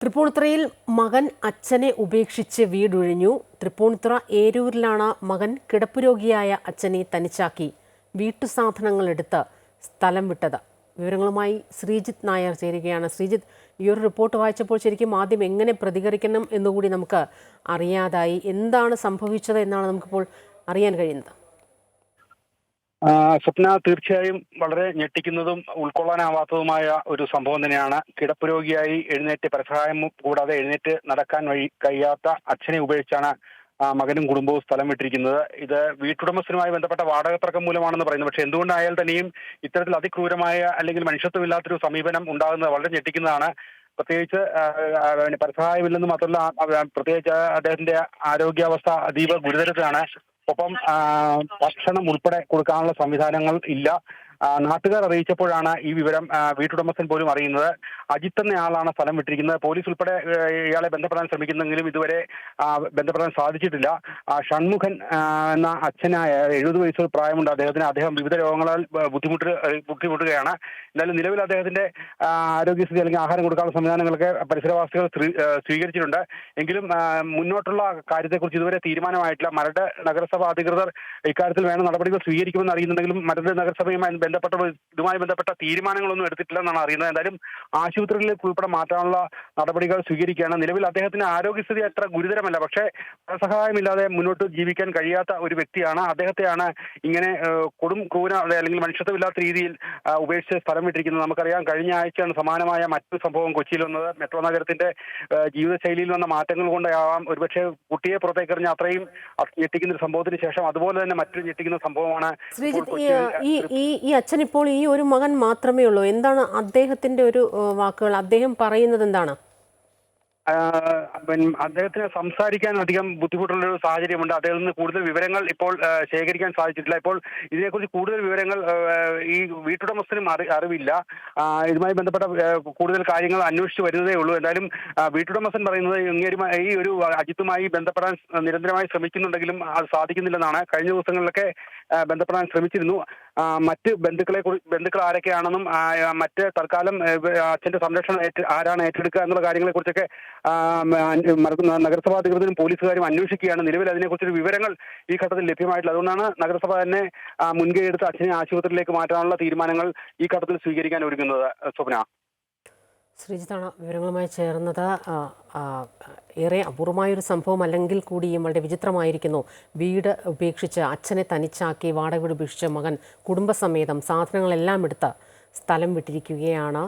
തൃപ്പൂണിത്തുറയിൽ മകൻ അച്ഛനെ ഉപേക്ഷിച്ച് വീടൊഴിഞ്ഞു. തൃപ്പൂണിത്തുറ ഏരൂരിലാണ് മകൻ കിടപ്പുരോഗിയായ അച്ഛനെ തനിച്ചാക്കി വീട്ടുസാധനങ്ങൾ എടുത്ത് സ്ഥലം വിട്ടത്. വിവരങ്ങളുമായി ശ്രീജിത്ത് നായർ ചേരുകയാണ്. ശ്രീജിത്ത് ഈ ഒരു റിപ്പോർട്ട് വായിച്ചപ്പോൾ ശരിക്കും ആദ്യം എങ്ങനെ പ്രതികരിക്കണം എന്നുകൂടി നമുക്ക് അറിയാതായി. എന്താണ് സംഭവിച്ചത് എന്നാണ് നമുക്കിപ്പോൾ അറിയാൻ കഴിയുന്നത്. സ്വപ്ന തീർച്ചയായും വളരെ ഞെട്ടിക്കുന്നതും ഉൾക്കൊള്ളാനാവാത്തതുമായ ഒരു സംഭവം തന്നെയാണ്. കിടപ്പുരോഗിയായി എഴുന്നേറ്റ് പരസഹായം കൂടാതെ എഴുന്നേറ്റ് നടക്കാൻ വഴി കഴിയാത്ത അച്ഛനെ ഉപേക്ഷിച്ചാണ് മകനും കുടുംബവും സ്ഥലം വിട്ടിരിക്കുന്നത്. ഇത് വീട്ടുടമസ്ഥനുമായി ബന്ധപ്പെട്ട വാടക തർക്കം മൂലമാണെന്ന് പറയുന്നത് പക്ഷെ എന്തുകൊണ്ടായാൽ തന്നെയും ഇത്തരത്തിൽ അതിക്രൂരമായ അല്ലെങ്കിൽ മനുഷ്യത്വമില്ലാത്തൊരു സമീപനം ഉണ്ടാകുന്നത് വളരെ ഞെട്ടിക്കുന്നതാണ്. പ്രത്യേകിച്ച് പരസഹായമില്ലെന്ന് മാത്രമല്ല പ്രത്യേകിച്ച് അദ്ദേഹത്തിന്റെ ആരോഗ്യാവസ്ഥ അതീവ ഗുരുതരത്തിലാണ് ഒപ്പം ഭക്ഷണം ഉൾപ്പെടെ കൊടുക്കാനുള്ള സംവിധാനങ്ങൾ ഇല്ല. നാട്ടുകാർ അറിയിച്ചപ്പോഴാണ് ഈ വിവരം വീട്ടുടമസ്ഥൻ പോലും അറിയുന്നത്. അജിത്ത് എന്നയാളാണ് സ്ഥലം വിട്ടിരിക്കുന്നത്. പോലീസ് ഉൾപ്പെടെ ഇയാളെ ബന്ധപ്പെടാൻ ശ്രമിക്കുന്നെങ്കിലും ഇതുവരെ ബന്ധപ്പെടാൻ സാധിച്ചിട്ടില്ല. ഷൺമുഖൻ എന്ന അച്ഛനായ എഴുപത് വയസ്സ് പ്രായമുണ്ട് അദ്ദേഹത്തിന്. അദ്ദേഹം വിവിധ രോഗങ്ങളാൽ ബുദ്ധിമുട്ട് ബുദ്ധിമുട്ടുകയാണ്. എന്നാലും നിലവിൽ അദ്ദേഹത്തിന്റെ ആരോഗ്യസ്ഥിതി അല്ലെങ്കിൽ ആഹാരം കൊടുക്കാനുള്ള സംവിധാനങ്ങളൊക്കെ പരിസരവാസികൾ സ്വീ- സ്വീകരിച്ചിട്ടുണ്ട്. എങ്കിലും മുന്നോട്ടുള്ള കാര്യത്തെക്കുറിച്ച് ഇതുവരെ തീരുമാനമായിട്ടില്ല. മരട് നഗരസഭ അധികൃതർ ഇക്കാര്യത്തിൽ വേണ്ട നടപടികൾ സ്വീകരിക്കുമെന്ന് അറിയുന്നുണ്ടെങ്കിലും മരട് നഗരസഭയുമായി ബന്ധപ്പെട്ട ഇതുമായി ബന്ധപ്പെട്ട തീരുമാനങ്ങളൊന്നും എടുത്തിട്ടില്ലെന്നാണ് അറിയുന്നത്. എന്തായാലും ആശുപത്രികളിലേക്ക് ഉൾപ്പെടെ മാറ്റാനുള്ള നടപടികൾ സ്വീകരിക്കുകയാണ്. നിലവിൽ അദ്ദേഹത്തിന് ആരോഗ്യസ്ഥിതി അത്ര ഗുരുതരമല്ല. പക്ഷേ സഹായമില്ലാതെ മുന്നോട്ട് ജീവിക്കാൻ കഴിയാത്ത ഒരു വ്യക്തിയാണ്. അദ്ദേഹത്തെയാണ് ഇങ്ങനെ കൊടും ക്രൂര അല്ലെങ്കിൽ മനുഷ്യത്വമില്ലാത്ത രീതിയിൽ ഉപേക്ഷിച്ച് സ്ഥലം വിട്ടിരിക്കുന്നത്. നമുക്കറിയാം കഴിഞ്ഞ ആഴ്ചയാണ് സമാനമായ മറ്റൊരു സംഭവം കൊച്ചിയിൽ വന്നത്. മെട്രോ നഗരത്തിന്റെ ജീവിതശൈലിയിൽ വന്ന മാറ്റങ്ങൾ കൊണ്ടാവാം. ഒരുപക്ഷെ കുട്ടിയെ പുറത്തേക്ക് എറിഞ്ഞ അത്രയും അത് ഞെട്ടിക്കുന്ന ഒരു സംഭവത്തിന് ശേഷം അതുപോലെ തന്നെ മറ്റൊരു ഞെട്ടിക്കുന്ന സംഭവമാണ് ഈ അച്ഛൻ ഇപ്പോൾ ഈ ഒരു മകൻ മാത്രമേ ഉള്ളൂ. എന്താണ് അദ്ദേഹത്തിന്റെ ഒരു വാക്കുകൾ? അദ്ദേഹം പറയുന്നത് എന്താണ്? അദ്ദേഹത്തിന് സംസാരിക്കാൻ അധികം ബുദ്ധിമുട്ടുള്ള ഒരു സാഹചര്യമുണ്ട്. അദ്ദേഹത്തിൽ നിന്ന് കൂടുതൽ വിവരങ്ങൾ ഇപ്പോൾ ശേഖരിക്കാൻ സാധിച്ചിട്ടില്ല. ഇപ്പോൾ ഇതിനെക്കുറിച്ച് കൂടുതൽ വിവരങ്ങൾ ഈ വീട്ടുടമസ്ഥനും അറി അറിവില്ല. ഇതുമായി ബന്ധപ്പെട്ട കൂടുതൽ കാര്യങ്ങൾ അന്വേഷിച്ച് വരുന്നതേ ഉള്ളൂ. എന്തായാലും വീട്ടുടമസ്ഥൻ പറയുന്നത് ഇങ്ങേരുമായി ഈ ഒരു അജിത്തുമായി ബന്ധപ്പെടാൻ നിരന്തരമായി ശ്രമിക്കുന്നുണ്ടെങ്കിലും അത് സാധിക്കുന്നില്ലെന്നാണ് കഴിഞ്ഞ ദിവസങ്ങളിലൊക്കെ ബന്ധപ്പെടാൻ ശ്രമിച്ചിരുന്നു. മറ്റ് ബന്ധുക്കളെ ബന്ധുക്കൾ ആരൊക്കെയാണെന്നും മറ്റ് തൽക്കാലം അച്ഛന്റെ സംരക്ഷണം ആരാണ് ഏറ്റെടുക്കുക എന്നുള്ള കാര്യങ്ങളെ കുറിച്ചൊക്കെ നഗരസഭാ അധികൃതരും പോലീസുകാരും അന്വേഷിക്കുകയാണ്. നിലവിൽ അതിനെക്കുറിച്ചൊരു വിവരങ്ങൾ ഈ ഘട്ടത്തിൽ ലഭ്യമായിട്ടില്ല. അതുകൊണ്ടാണ് നഗരസഭ തന്നെ മുൻകൈ എടുത്ത് അച്ഛനെ ആശുപത്രിയിലേക്ക് മാറ്റാനുള്ള തീരുമാനങ്ങൾ ഈ ഘട്ടത്തിൽ സ്വീകരിക്കാൻ ഒരുങ്ങുന്നത് സ്വപ്ന. ശ്രീജിത്താണ് വിവരങ്ങളുമായി ചേർന്നത്. ഏറെ അപൂർവമായൊരു സംഭവം അല്ലെങ്കിൽ കൂടിയും വളരെ വിചിത്രമായിരിക്കുന്നു. വീട് ഉപേക്ഷിച്ച് അച്ഛനെ തനിച്ചാക്കി വാടക വീട് ഉപേക്ഷിച്ച മകൻ കുടുംബസമേതം സാധനങ്ങളെല്ലാം എടുത്ത് സ്ഥലം വിട്ടിരിക്കുകയാണ്.